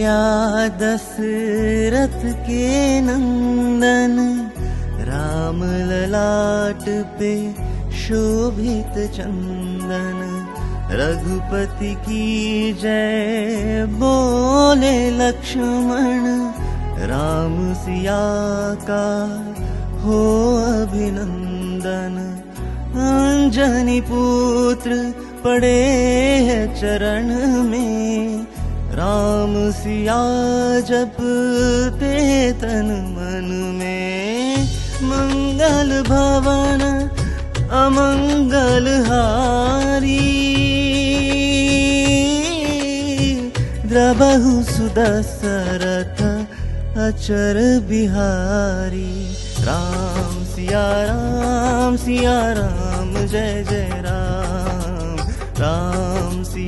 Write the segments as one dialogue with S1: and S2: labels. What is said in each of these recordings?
S1: कौशल्या दशरथ के नंदन राम ललाट पे शोभित चंदन। रघुपति की जय बोले लक्ष्मण राम सिया का हो अभिनंदन। अंजनी पुत्र पड़े है चरण में राम सिया जपते तन मन में। मंगल भवन अमंगल हारी। द्रबहु सुदशरथ अचर बिहारी। राम सिया राम सिया राम जय जय राम। राम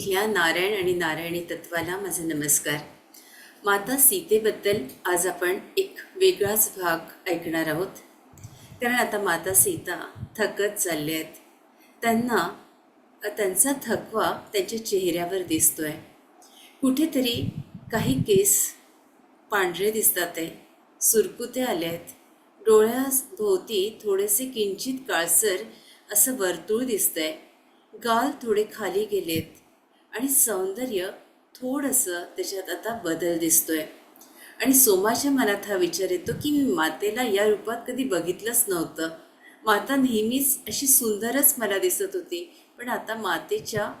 S2: इथल्या नारायण आणि नारायणी तत्वाला माझा नमस्कार. माता सीतेबद्दल आज आपण एक वेगळाच भाग ऐकणार आहोत. कारण आता माता सीता थकत चालले आहेत. त्यांना त्यांचा थकवा त्यांच्या चेहऱ्यावर दिसतो आहे कुठेतरी काही केस पांढरे दिसतात आहे. सुरकुते आले आहेत. डोळ्याभोवती थोडेसे किंचित काळसर असं वर्तुळ दिसतंय. गाल थोडे खाली गेलेत. आणि सौंदर्य थोडंसं त्याच्यात आता बदल दिसतोय. आणि सोमाच्या मनात हा विचार येतो की मी मातेला या रूपात कधी बघितलंच नव्हतं. माता नेहमीच अशी सुंदरच मला दिसत होती. पण आता मातेच्या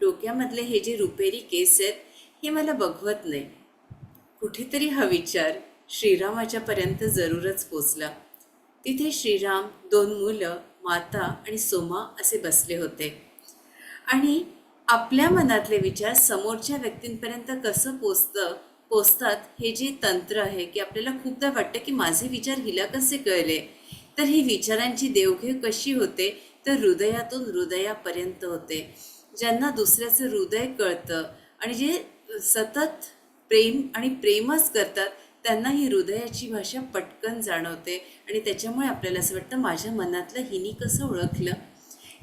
S2: डोक्यामधले हे जे रुपेरी केस आहेत हे मला बघवत नाही. कुठेतरी हा विचार श्रीरामाच्यापर्यंत जरूरच पोचला. तिथे श्रीराम दोन मुलं माता आणि सोमा असे बसले होते. आणि आपल्या मनातले विचार समोरच्या व्यक्तींपर्यंत कसं पोचतं पोचतात हे जे तंत्र आहे की आपल्याला खूपदा वाटतं की माझे विचार हिला कसे कळले? तर ही विचारांची देवघेव कशी होते? तर हृदयातून हृदयापर्यंत होते. ज्यांना दुसऱ्याचं हृदय कळतं आणि जे सतत प्रेम आणि प्रेमच करतात त्यांना ही हृदयाची भाषा पटकन जाणवते आणि त्याच्यामुळे आपल्याला असं वाटतं माझ्या मनातलं हिनी कसं ओळखलं?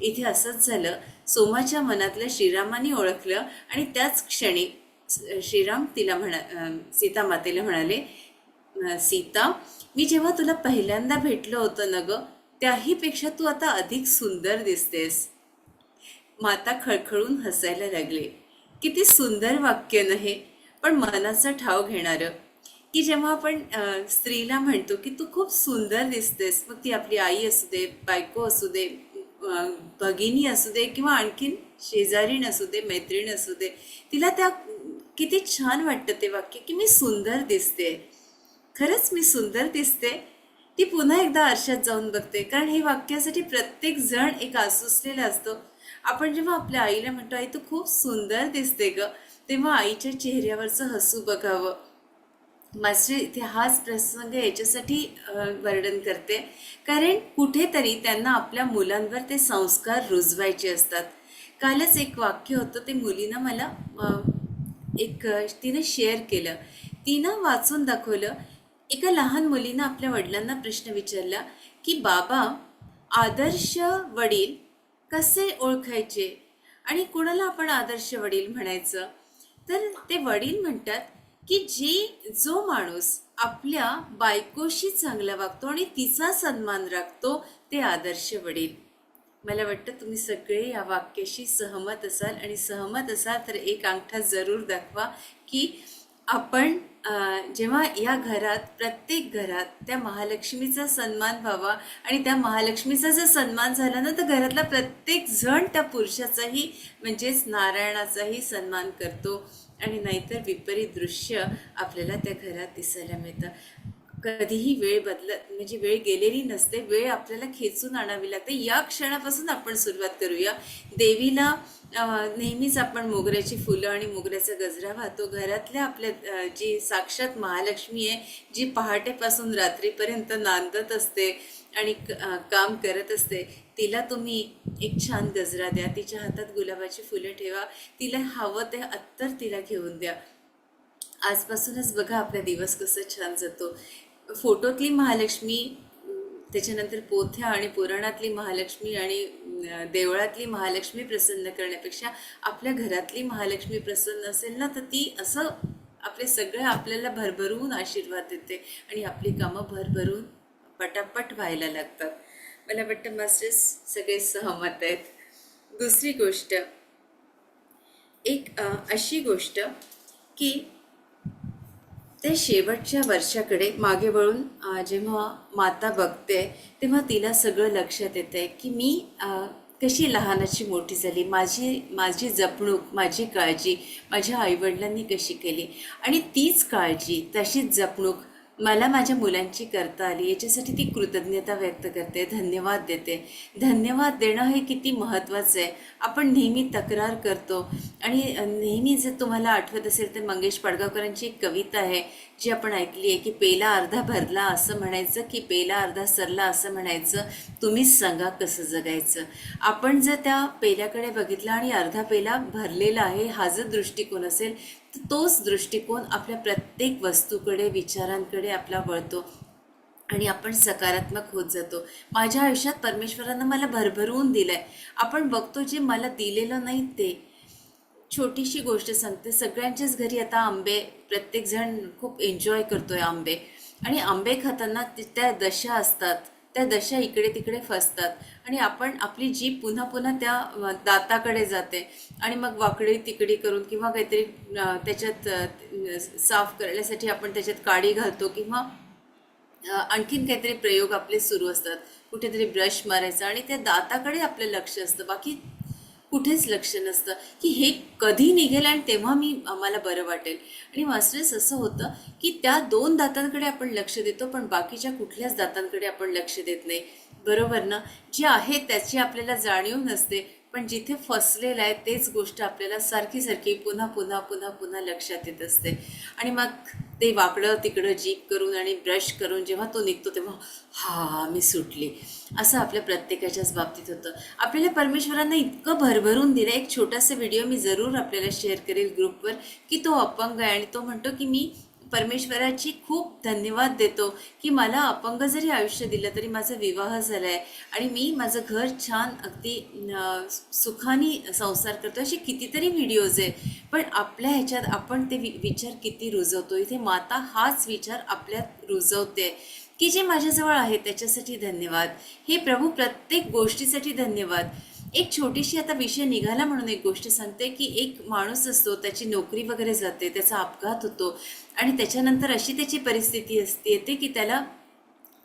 S2: इथे असंच झालं. सोमाच्या मनातलं श्रीरामाने ओळखलं आणि त्याच क्षणी श्रीराम तिला म्हणा सीता मातेला म्हणाले सीता मी जेव्हा तुला पहिल्यांदा भेटलं होतं ना गं त्याहीपेक्षा तू आता अधिक सुंदर दिसतेस. माता खळखळून हसायला लागले. किती सुंदर वाक्य न हे पण मनाचा ठाव घेणारं. की जेव्हा आपण स्त्रीला म्हणतो की तू खूप सुंदर दिसतेस मग ती आपली आई असू दे बायको असू दे भगिनी असू दे किंवा आणखीन शेजारीण असू दे मैत्रीण असू दे तिला त्या किती छान वाटतं ते वाक्य की मी सुंदर दिसते. खरंच मी सुंदर दिसते. ती पुन्हा एकदा आरशात जाऊन बघते. कारण हे वाक्यासाठी प्रत्येक जण एक आसुसलेला असतो. आपण जेव्हा आपल्या आईला म्हणतो आई तू खूप सुंदर दिसते ग. तेव्हा आईच्या चेहऱ्यावरचं हसू बघावं. माझे इथे हाच प्रसंग याच्यासाठी वर्णन करते. कारण कुठेतरी त्यांना आपल्या मुलांवर ते संस्कार रुजवायचे असतात. कालच एक वाक्य होतं ते मुलीनं मला एक तिनं शेअर केलं. तिनं वाचून दाखवलं. एका लहान मुलीनं आपल्या वडिलांना प्रश्न विचारला की बाबा आदर्श वडील कसे ओळखायचे? आणि कुणाला आपण आदर्श वडील म्हणायचं? तर ते वडील म्हणतात की जे जो माणूस आपल्या बायकोशी चांगला वागतो आणि तिचा सन्मान राखतो ते आदर्श वडील. मला वाटतं तुम्ही सगळे या वाक्याशी सहमत असाल. आणि सहमत असाल तर एक अंगठा जरूर दाखवा की आपण जेव्हा या घरात प्रत्येक घरात त्या महालक्ष्मीचा सन्मान व्हावा आणि त्या महालक्ष्मीचा जर सन्मान झाला ना तर घरातला प्रत्येक जण त्या पुरुषाचाही म्हणजेच नारायणाचाही सन्मान करतो आणि नाहीतर विपरीत दृश्य आपल्याला त्या घरात दिसायला मिळतं. कधीही वेळ बदलत म्हणजे वेळ गेलेली नसते वेळ आपल्याला खेचून आणावी लागते. या क्षणापासून आपण सुरुवात करूया. देवीला नेहमीच आपण मोगऱ्याची फुलं आणि मोगऱ्याचा गजरा वाहतो. घरातल्या आपल्या जी साक्षात महालक्ष्मी आहे जी पहाटेपासून रात्रीपर्यंत नांदत असते आणि काम करत असते तिला तुम्ही एक छान गजरा द्या. तिच्या हातात गुलाबाची फुलं ठेवा. तिला हवं ते अत्तर तिला घेऊन द्या. आजपासूनच बघा आपला दिवस कसं छान जातो. फोटोतली महालक्ष्मी त्याच्यानंतर पोथ्या आणि पुराणातली महालक्ष्मी आणि देवळातली महालक्ष्मी प्रसन्न करण्यापेक्षा आपल्या घरातली महालक्ष्मी प्रसन्न असेल ना तर ती असं आपले सगळे आपल्याला भरभरून आशीर्वाद देते आणि आपली कामं भरभरून पटापट व्हायला लागतात. मला वाटतं मास्टर्स सगळे सहमत आहेत. दुसरी गोष्ट एक अशी गोष्ट की ते शेवटच्या वर्षाकडे मागे वळून जेव्हा माता बघते तेव्हा तिला सगळं लक्षात येतं आहे की मी कशी लहानाची मोठी झाली माझी माझी जपणूक माझी काळजी माझ्या आईवडिलांनी कशी केली. आणि तीच काळजी तशीच जपणूक मला माझ्या मुलांची करता आली. याच्यासाठी ती कृतज्ञता व्यक्त करते धन्यवाद देते. धन्यवाद देणं हे किती महत्त्वाचं आहे. आपण नेहमी तक्रार करतो. आणि नेहमी जर तुम्हाला आठवत असेल तर मंगेश पडगावकरांची एक कविता आहे जी आपण ऐकली आहे की पेला अर्धा भरला असं म्हणायचं की पेला अर्धा सरला असं म्हणायचं तुम्हीच सांगा कसं जगायचं. आपण जर त्या पेल्याकडे बघितलं आणि अर्धा पेला भरलेला आहे हा जर दृष्टिकोन असेल तोच दृष्टिकोन आपल्या प्रत्येक वस्तूकडे विचारांकडे आपला वळतो आणि आपण सकारात्मक होत जातो. माझ्या आयुष्यात परमेश्वरानं मला भरभरून आहे आपण बघतो जे मला दिलेलं नाही ते. छोटीशी गोष्ट सांगते. सगळ्यांच्याच घरी आता आंबे प्रत्येकजण खूप एन्जॉय करतो आहे आंबे. आणि आंबे खाताना ति- त्या दशा असतात. त्या दशा इकडे तिकडे फसतात. आणि आपण आपली जीभ पुन्हा पुन्हा त्या दाताकडे जाते. आणि मग वाकडी तिकडी करून किंवा काहीतरी त्याच्यात साफ करण्यासाठी आपण त्याच्यात काडी घालतो किंवा आणखीन काहीतरी प्रयोग आपले सुरू असतात. कुठेतरी ब्रश मारायचा आणि त्या दाताकडे आपलं लक्ष असतं. बाकी कुठेच लक्ष नसतं की हे कधी निघेल आणि तेव्हा मी आम्हाला बरं वाटेल. आणि मास्टर्स असं होतं की त्या दोन दातांकडे आपण लक्ष देतो पण बाकीच्या कुठल्याच दातांकडे आपण लक्ष देत नाही. बरोबर ना? जे आहे त्याची आपल्याला जाणीव नसते पण जिथे फसलेलं आहे तेच गोष्ट आपल्याला सारखी सारखी पुन्हा पुन्हा पुन्हा पुन्हा लक्षात येत असते. आणि मग ते वाकडं तिकडं जीप करून आणि ब्रश करून जेव्हा तो निघतो तेव्हा हा मी सुटली. असं आपल्या प्रत्येकाच्याच बाबतीत होतं. आपल्याला परमेश्वरांना इतकं भरभरून दिलं. एक छोटासा व्हिडिओ मी जरूर आपल्याला शेअर करेल ग्रुपवर की तो अपंग आहे आणि तो म्हणतो की मी परमेश्वराची खूप धन्यवाद देतो की मला अपंग जरी आयुष्य दिलं तरी माझा विवाह झाला आहे आणि मी माझं घर छान अगदी सुखानी सुखाने संसार करतो असे कितीतरी व्हिडिओज आहे पण आपल्या ह्याच्यात आपण ते वि विचार किती रुजवतो इथे माता हाच विचार आपल्यात रुजवते. की जे माझ्याजवळ आहे त्याच्यासाठी धन्यवाद. हे प्रभू प्रत्येक गोष्टीसाठी धन्यवाद. एक छोटीशी आता विषय निघाला म्हणून एक गोष्ट सांगते की एक माणूस असतो त्याची नोकरी वगैरे जाते त्याचा अपघात होतो आणि त्याच्यानंतर अशी त्याची परिस्थिती असते येते की त्याला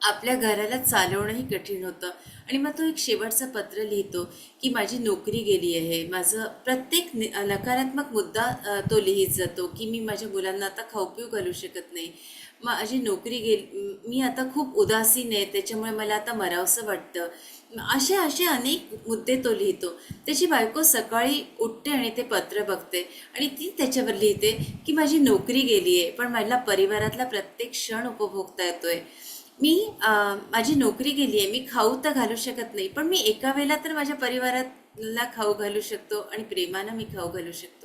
S2: आपल्या घराला चालवणंही कठीण होतं. आणि मग तो एक शेवटचं पत्र लिहितो की माझी नोकरी गेली आहे माझं प्रत्येक नकारात्मक मुद्दा तो लिहित जातो की मी माझ्या मुलांना आता खाऊपिऊ घालू शकत नाही. माझी नोकरी गेली मी आता खूप उदासीन आहे त्याच्यामुळे मला आता मरावसं वाटतं. असे असे अनेक मुद्दे तो लिहितो. त्याची बायको सकाळी उठते आणि ते पत्र बघते आणि ती त्याच्यावर लिहिते की माझी नोकरी गेली आहे पण मला परिवारातला प्रत्येक क्षण उपभोगता येतोय. मी माझी नोकरी गेली आहे मी खाऊ तर घालू शकत नाही पण मी एका वेळेला तर माझ्या परिवाराला खाऊ घालू शकतो आणि प्रेमानं मी खाऊ घालू शकतो.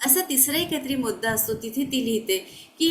S2: असा तिसराही काहीतरी मुद्दा असतो तिथे ती लिहिते की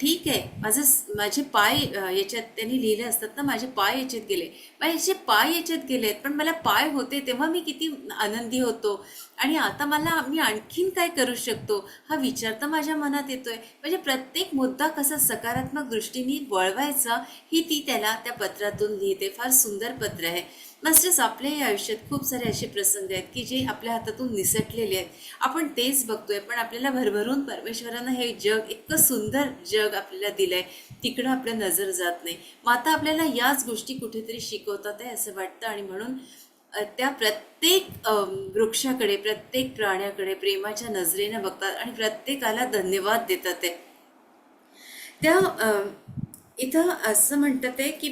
S2: ठीक आहे माझं माझे पाय याच्यात त्यांनी लिहिले असतात ना माझे पाय याच्यात गेले. माझे पाय याच्यात गेले आहेत पण मला पाय होते तेव्हा मी किती आनंदी होतो. आणि आता मला मी आणखीन काय करू शकतो? हा विचार तर माझ्या मनात येतोय. म्हणजे प्रत्येक मुद्दा कसा सकारात्मक दृष्टीने वळवायचा ही ती त्याला त्या पत्रातून लिहिते. फार सुंदर पत्र आहे. मास्टर्स आपल्याही आयुष्यात खूप सारे असे प्रसंग आहेत की जे आपल्या हातातून निसटलेले आहेत. आपण तेच बघतोय पण आपल्याला भरभरून परमेश्वरानं हे जग इतकं सुंदर जग आपल्याला दिलंय. तिकडं आपल्या नजर जात नाही. मग आता आपल्याला याच गोष्टी कुठेतरी शिकवतात आहे असं वाटतं आणि म्हणून त्या प्रत्येक वृक्षाकडे प्रत्येक प्राण्याकडे प्रेमाच्या नजरेनं बघतात आणि प्रत्येकाला धन्यवाद देतात आहे त्या इथं असं म्हणतात आहे की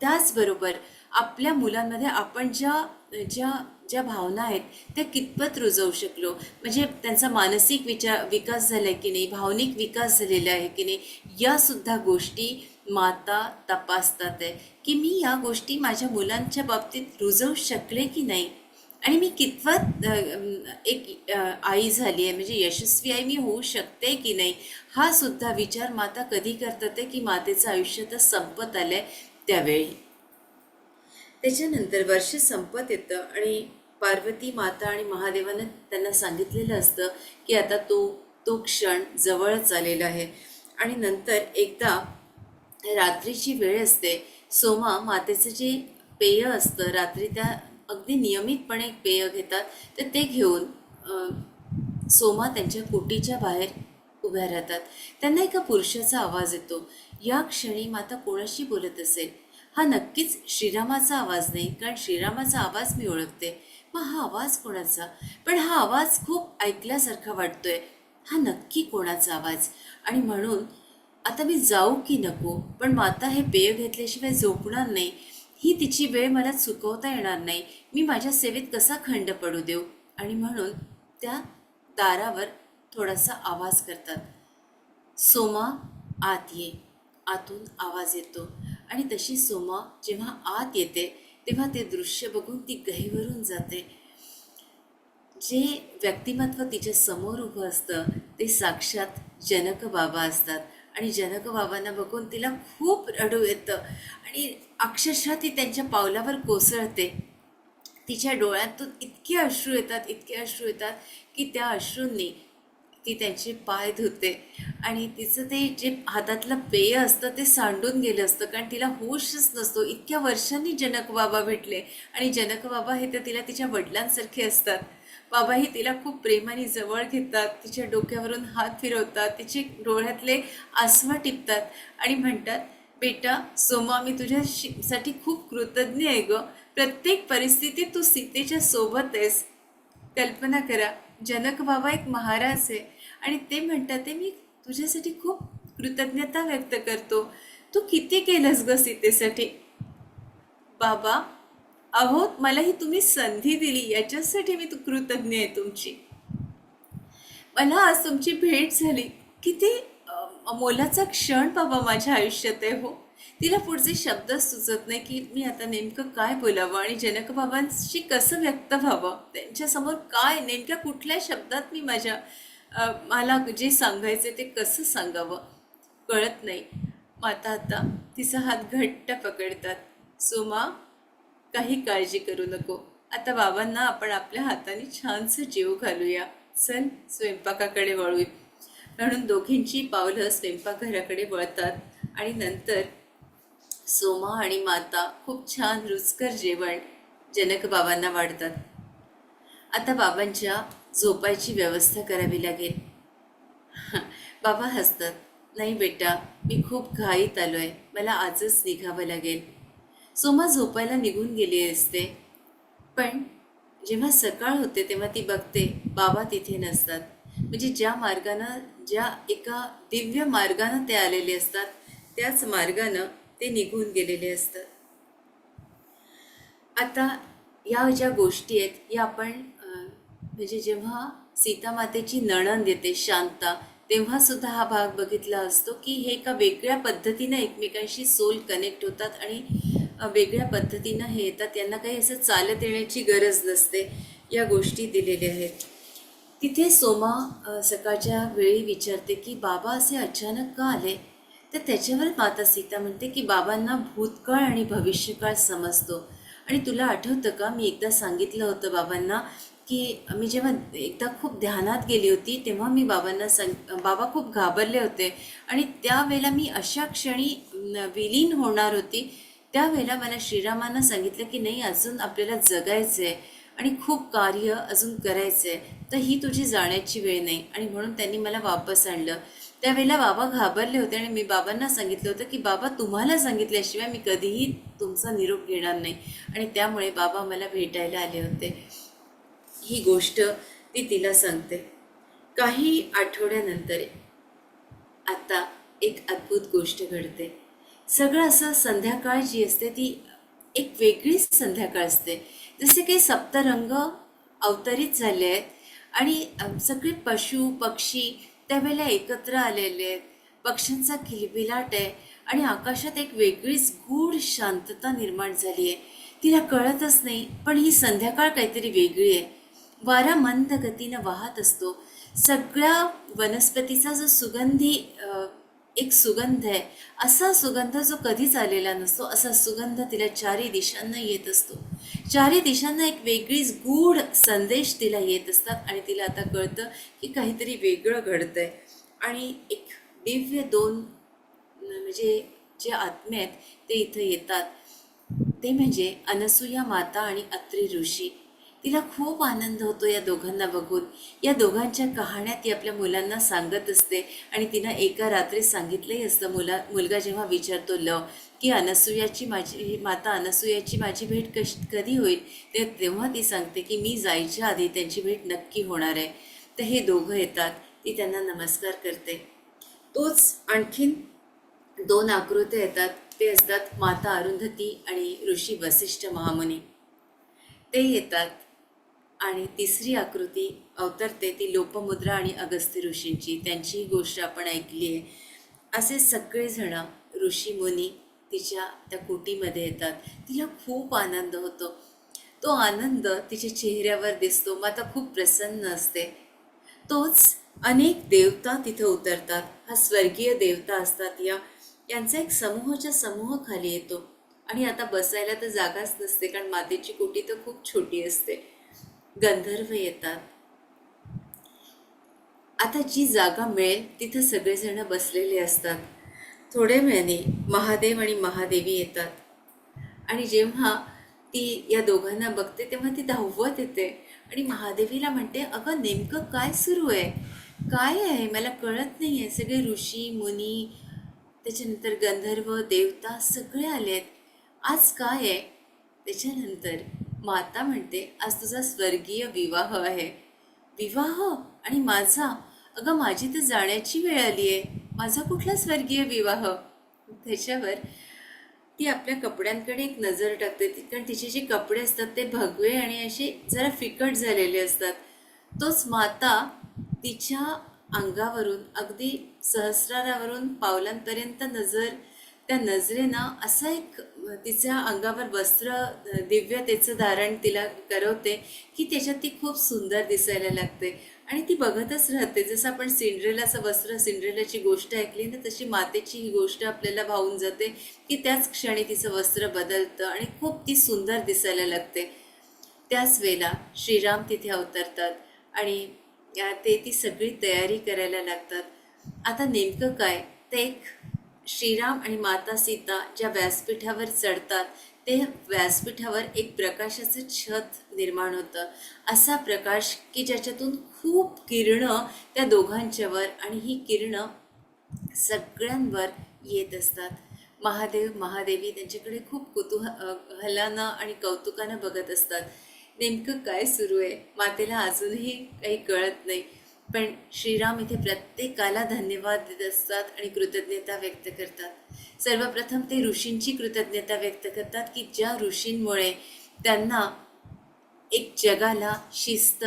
S2: त्याचबरोबर आपल्या मुलांमध्ये आपण ज्या ज्या ज्या भावना आहेत त्या कितपत रुजवू शकलो? म्हणजे त्यांचा मानसिक विचार विकास झाला आहे की नाही? भावनिक विकास झालेला आहे की नाही? यासुद्धा गोष्टी माता तपासतात आहे. की मी या गोष्टी माझ्या मुलांच्या बाबतीत रुजवू शकले की नाही? आणि मी कितपत एक आई झाली आहे म्हणजे यशस्वी आई मी होऊ शकते की नाही? हा सुद्धा विचार माता कधी करतात आहे की मातेचं आयुष्य तर संपत आलं आहे त्यावेळी. त्याच्यानंतर वर्ष संपत येतं आणि पार्वती माता आणि महादेवानं त्यांना सांगितलेलं असतं की आता तो तो क्षण जवळच आलेला आहे. आणि नंतर एकदा रात्रीची वेळ असते. सोमा मातेचं जे पेय असतं रात्री त्या अगदी नियमितपणे एक पेय घेतात तर ते घेऊन सोमा त्यांच्या कोटीच्या बाहेर उभ्या राहतात. त्यांना एका पुरुषाचा आवाज येतो. या क्षणी माता कोणाशी बोलत असेल? हा नक्कीच श्रीरामाचा आवाज नाही कारण श्रीरामाचा आवाज मी ओळखते. मग हा आवाज कोणाचा? पण हा आवाज खूप ऐकल्यासारखा वाटतोय. हा नक्की कोणाचा आवाज? आणि म्हणून आता मी जाऊ की नको? पण माता हे पेय घेतल्याशिवाय झोपणार नाही. ही तिची वेळ मला चुकवता येणार नाही. मी माझ्या सेवेत कसा खंड पडू देऊ? आणि म्हणून त्या दारावर थोडासा आवाज करतात. सोमा आत ये. आतून आवाज येतो. आणि तशी सोमा जेव्हा आत येते तेव्हा ते दृश्य बघून ती गहीवरून जाते. जे व्यक्तिमत्व तिच्या समोर उभं असतं ते साक्षात जनक बाबा असतात. आणि जनक बाबांना बघून तिला खूप रडू येतं. आणि अक्षरशः ती त्यांच्या पावलावर कोसळते. तिच्या डोळ्यातून इतके अश्रू येतात इतके अश्रू येतात की त्या अश्रूंनी ती त्यांचे पाय धुते. आणि तिचं ते जे हातातलं पेय असतं ते सांडून गेलं असतं कारण तिला होशच नसतो. इतक्या वर्षांनी जनक बाबा भेटले. आणि जनक बाबा हे तर तिला तिच्या वडिलांसारखे असतात. बाबाही तिला खूप प्रेमाने जवळ घेतात तिच्या डोक्यावरून हात फिरवतात तिचे डोळ्यातले आसवा टिपतात आणि म्हणतात बेटा सोमा मी तुझ्यासाठी साठी खूप कृतज्ञ आहे ग. प्रत्येक परिस्थितीत तू सीतेच्या सोबत आहेस. कल्पना करा. जनक बाबा एक महाराज आहे. आणि ते म्हणतात ते मी तुझ्यासाठी खूप कृतज्ञता व्यक्त करतो. तू किती केलंस ग सीतेसाठी? बाबा अहो मला ही तुम्ही संधी दिली. याच्यासाठी मी तू कृतज्ञ आहे तुमची. मला आज तुमची भेट झाली. किती मोलाचा क्षण बाबा माझ्या आयुष्यात आहे हो. तिला पुढचे शब्द सुचत नाही की मी आता नेमकं काय बोलावं आणि जनक बाबांशी कसं व्यक्त व्हावं? त्यांच्यासमोर काय? नेमक्या कुठल्या शब्दात मी माझ्या मला जे सांगायचे ते कसं सांगावं? कळत नाही. माता आता तिचा हात घट्ट पकडतात. सोमा काही काळजी करू नको. आता बाबांना आपण आपल्या हाताने छानसं जीव घालूया. चल स्वयंपाकाकडे वळूया. म्हणून दोघींची पावलं स्वयंपाकघराकडे वळतात आणि नंतर सोमा आणि माता खूप छान रुचकर जेवण जनक बाबांना वाढतात. आता बाबांच्या झोपायची व्यवस्था करावी लागेल. बाबा हसतात. नाही बेटा मी खूप घाईत आलो आहे मला आजच निघावं लागेल. सोमा झोपायला निघून गेली असते. पण जेव्हा सकाळ होते तेव्हा ती बघते बाबा तिथे नसतात. म्हणजे ज्या मार्गानं ज्या एका दिव्य मार्गानं ते आलेले असतात त्याच मार्गानं ते निघून गेलेले असतात. आता या ज्या गोष्टी आहेत या आपण म्हणजे जेव्हा सीतामातेची नणंद येते शांता तेव्हा सुद्धा हा भाग बघितला असतो की हे एका वेगळ्या पद्धतीनं एकमेकांशी सोल कनेक्ट होतात आणि वेगळ्या पद्धतीनं हे येतात. यांना काही असं चालत येण्याची गरज नसते या गोष्टी दिलेल्या आहेत. तिथे सोमा सकाळच्या वेळी विचारते की बाबा असे अचानक का आले? तर त्याच्यावर माता सीता म्हणते की बाबांना भूतकाळ आणि भविष्यकाळ समजतो. आणि तुला आठवतं का? मी एकदा सांगितलं होतं बाबांना की मी जेव्हा एकदा खूप ध्यानात गेली होती तेव्हा मी बाबांना सांग बाबा खूप घाबरले होते. आणि त्यावेळेला मी अशा क्षणी विलीन होणार होती. त्यावेळेला मला श्रीरामांना सांगितलं की नाही अजून आपल्याला जगायचं आहे आणि खूप कार्य अजून करायचं आहे तर ही तुझी जाण्याची वेळ नाही. आणि म्हणून त्यांनी मला वापस आणलं. त्यावेळेला बाबा घाबरले होते आणि मी बाबांना सांगितलं होतं की बाबा तुम्हाला सांगितल्याशिवाय मी कधीही तुमचा निरोप घेणार नाही. आणि त्यामुळे बाबा मला भेटायला आले होते. ही गोष्ट ती तिला सांगते. काही आठवड्यानंतर आता एक अद्भुत गोष्ट घडते. सगळं असं संध्याकाळ जी असते ती एक वेगळीच संध्याकाळ असते. जसे काही सप्तरंग अवतरित झाले आहेत आणि सगळे पशु पक्षी त्यावेळेला एकत्र आलेले आहेत. पक्ष्यांचा किलबिलाट आहे आणि आकाशात एक वेगळीच गूढ शांतता निर्माण झाली आहे. तिला कळतच नाही पण ही संध्याकाळ काहीतरी वेगळी आहे. वारा मंद गतीनं वाहत असतो. सगळ्या वनस्पतीचा जो सुगंधी एक सुगंध आहे. असा सुगंध जो कधीच आलेला नसतो असा सुगंध तिला चारी दिशांना येत असतो. चारी दिशांना एक वेगळीच गूढ संदेश तिला येत असतात आणि तिला आता कळतं की काहीतरी वेगळं घडतंय. आणि एक दिव्य दोन म्हणजे जे आत्मे आहेत ते इथं येतात. ते म्हणजे अनसुया माता आणि अत्री ऋषी तिला खूप आनंद होतो या दोघांना बघून. या दोघांच्या कहाण्या ती आपल्या मुलांना सांगत असते आणि तिनं एका रात्री सांगितलंही असतं मुला मुलगा जेव्हा विचारतो लव की अनसुयाची माझी माता अनसुयाची माझी भेट कश कधी होईल? ते तेव्हा ती सांगते की मी जायच्या आधी त्यांची भेट नक्की होणार आहे. तर हे दोघं येतात. ती त्यांना नमस्कार करते. तोच आणखीन दोन आकृत्या येतात. ते असतात माता अरुंधती आणि ऋषी वसिष्ठ महामुनी. ते येतात. आणि तिसरी आकृती अवतरते ती लोपमुद्रा आणि अगस्त्य ऋषींची. त्यांचीही गोष्ट आपण ऐकली आहे. असे सगळेजण ऋषी मुनी तिच्या त्या कुटीमध्ये येतात. तिला खूप आनंद होतो. तो आनंद तिच्या चेहऱ्यावर दिसतो. माता खूप प्रसन्न असते. तोच अनेक देवता तिथं उतरतात. हा स्वर्गीय देवता असतात या. यांचा एक समूहाच्या समूह खाली येतो. आणि आता बसायला तर जागाच नसते कारण मातेची कुटी तर खूप छोटी असते. गंधर्व येतात. आता जी जागा मिळेल तिथं सगळेजण बसलेले असतात. थोड्या वेळाने महादेव आणि महादेवी येतात. आणि जेव्हा ती या दोघांना बघते तेव्हा ती धावत येते. आणि महादेवीला म्हणते अगं नेमकं काय सुरू आहे? काय आहे? मला कळत नाही आहे सगळे ऋषी मुनी त्याच्यानंतर गंधर्व देवता सगळे आले आहेत आज काय आहे? त्याच्यानंतर माता म्हणते आज तुझा स्वर्गीय विवाह आहे. विवाह? आणि माझा? अगं माझी तर जाण्याची वेळ आली आहे. माझा कुठला स्वर्गीय विवाह? त्याच्यावर ती आपल्या कपड्यांकडे एक नजर टाकते. कारण तिचे जे कपडे असतात ते भगवे आणि असे जरा फिकट झालेले असतात. तोच माता तिच्या अंगावरून अगदी सहस्रारावरून पावलांपर्यंत नजर त्या नजरेनं असा एक तिच्या अंगावर वस्त्र दिव्यतेचं धारण तिला करवते की त्याच्यात ती खूप सुंदर दिसायला लागते. आणि ती बघतच राहते. जसं आपण सिंड्रेलाचं वस्त्र सिंड्रेलाची गोष्ट ऐकली ना तशी मातेची ही गोष्ट आपल्याला भावून जाते की त्याच क्षणी तिचं वस्त्र बदलतं आणि खूप ती सुंदर दिसायला लागते. त्याच वेळेला श्रीराम तिथे अवतरतात आणि ते ती सगळी तयारी करायला लागतात. आता नेमकं काय? ते एक श्रीराम आणि माता सीता ज्या व्यासपीठावर चढतात ते व्यासपीठावर एक प्रकाशाचं छत निर्माण होतं. असा प्रकाश की ज्याच्यातून खूप किरणं त्या दोघांच्यावर आणि ही किरणं सगळ्यांवर येत असतात. महादेव महादेवी त्यांच्याकडे खूप कुतूहलानं आणि कौतुकानं बघत असतात. नेमकं काय सुरू आहे? मातेला अजूनही काही कळत नाही. पण श्रीराम इथे प्रत्येकाला धन्यवाद देत असतात आणि कृतज्ञता व्यक्त करतात. सर्वप्रथम ते ऋषींची कृतज्ञता व्यक्त करतात की ज्या ऋषींमुळे त्यांना एक जगाला शिस्त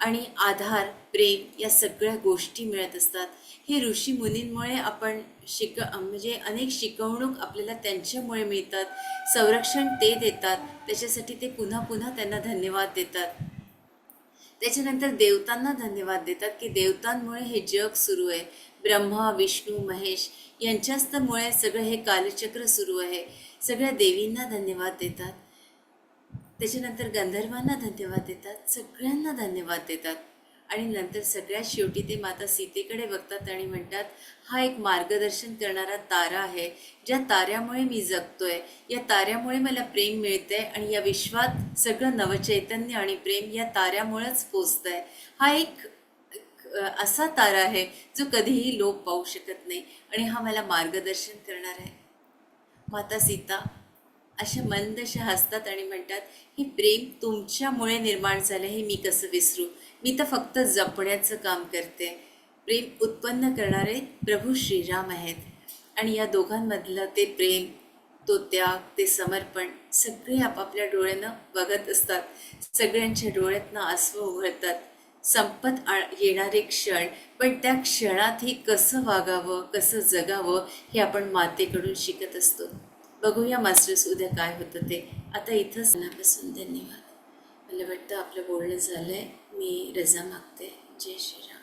S2: आणि आधार प्रेम या सगळ्या गोष्टी मिळत असतात. हे ऋषी मुनींमुळे आपण शिक म्हणजे अनेक शिकवणूक आपल्याला त्यांच्यामुळे मिळतात. संरक्षण ते देतात. त्याच्यासाठी ते पुन्हा पुन्हा त्यांना धन्यवाद देतात. त्याच्यानंतर देवतांना धन्यवाद देतात की देवतांमुळे हे जग सुरू आहे. ब्रह्मा विष्णू महेश यांच्यास्तमुळे सगळं हे कालचक्र सुरू आहे. सगळ्या देवींना धन्यवाद देतात. त्याच्यानंतर गंधर्वांना धन्यवाद देतात. सगळ्यांना धन्यवाद देतात. आणि नंतर सगळ्यात शेवटी ते माता सीतेकडे बघतात आणि म्हणतात हा एक मार्गदर्शन करणारा तारा आहे. ज्या ताऱ्यामुळे मी जगतोय या ताऱ्यामुळे मला प्रेम मिळतंय आणि या विश्वात सगळं नवचैतन्य आणि प्रेम या ताऱ्यामुळेच पोचत आहे हा एक असा तारा आहे जो कधीही लोप पाहू शकत नाही आणि हा मला मार्गदर्शन करणार आहे. माता सीता अशा मंदशा हसतात आणि म्हणतात हे प्रेम तुमच्यामुळे निर्माण झालं हे मी कसं विसरू? मी तर फक्त जपण्याचं काम करते. प्रेम उत्पन्न करणारे प्रभू श्रीराम आहेत. आणि या दोघांमधलं ते प्रेम तो त्याग ते समर्पण सगळे आपापल्या डोळ्यानं बघत असतात. सगळ्यांच्या डोळ्यातनं आसवं उघडतात. संपत आ येणारे क्षण पण त्या क्षणातही कसं वागावं कसं जगावं हे आपण मातेकडून शिकत असतो. बघूया मास्टर्स उद्या काय होतं ते. आता इथंच मनापासून धन्यवाद. मला वाटतं आपलं बोलणं झालं आहे मी रजा मागते. जय श्रीराम.